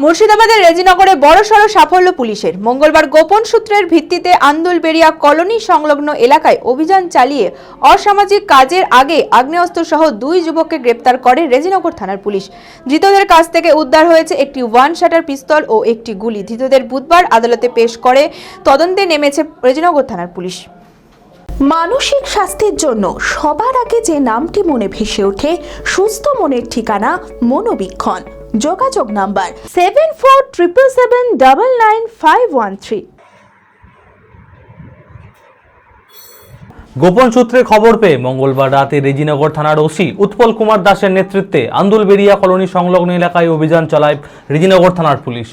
মুর্শিদাবাদের রেজিনগরে বড়সড় সাফল্য পুলিশের। মঙ্গলবার গোপন সূত্রের ভিত্তিতে আন্দুলবেড়িয়া কলোনি সংলগ্ন এলাকায় অভিযান চালিয়ে অসামাজিক কাজের আগে আগ্নেয়াস্ত্র সহ দুই যুবককে গ্রেপ্তার করে রেজিনগর থানার পুলিশ। ধৃতদের কাছ থেকে উদ্ধার হয়েছে একটি ওয়ান শাটার পিস্তল ও একটি গুলি। ধৃতদের বুধবার আদালতে পেশ করে তদন্তে নেমেছে রেজিনগর থানার পুলিশ। মানসিক স্বাস্থ্যের জন্য সবার আগে যে নামটি মনে ভেসে ওঠে, সুস্থ মনের ঠিকানা মনোবীক্ষণ। যোগাযোগ number seven four triple seven double nine five one three গোপন সূত্রে খবর পেয়ে মঙ্গলবার রাতে রেজিনগর থানার ওসি উৎপল কুমার দাসের নেতৃত্বে আন্দুলবেরিয়া কলোনি সংলগ্ন এলাকায় অভিযান চালায় রেজিনগর থানার পুলিশ।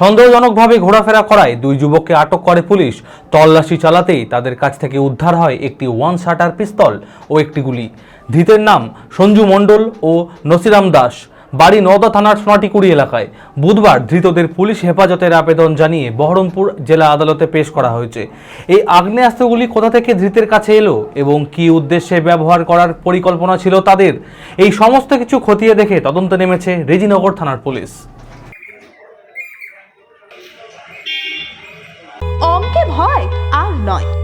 সন্দেহজনকভাবে ঘোরাফেরা করায় দুই যুবককে আটক করে পুলিশ। তল্লাশি চালাতেই তাদের কাছ থেকে উদ্ধার হয় একটি ওয়ান শাটার পিস্তল ও একটি গুলি। ধৃতের নাম সঞ্জু মণ্ডল ও নসিরাম দাস। বাড়ি নওদা থানার সোনাটিকুড়ি এলাকায়। বুধবার ধৃতদের পুলিশ হেফাজতের আবেদন জানিয়ে বহরমপুর জেলা আদালতে পেশ করা হয়েছে। এই আগ্নেয়াস্ত্রগুলি কোথা থেকে ধৃতের কাছে এলো এবং কী উদ্দেশ্যে ব্যবহার করার পরিকল্পনা ছিল তাদের, এই সমস্ত কিছু খতিয়ে দেখে তদন্তে নেমেছে রেজিনগর থানার পুলিশ। অঙ্কে ভয় আর নয়।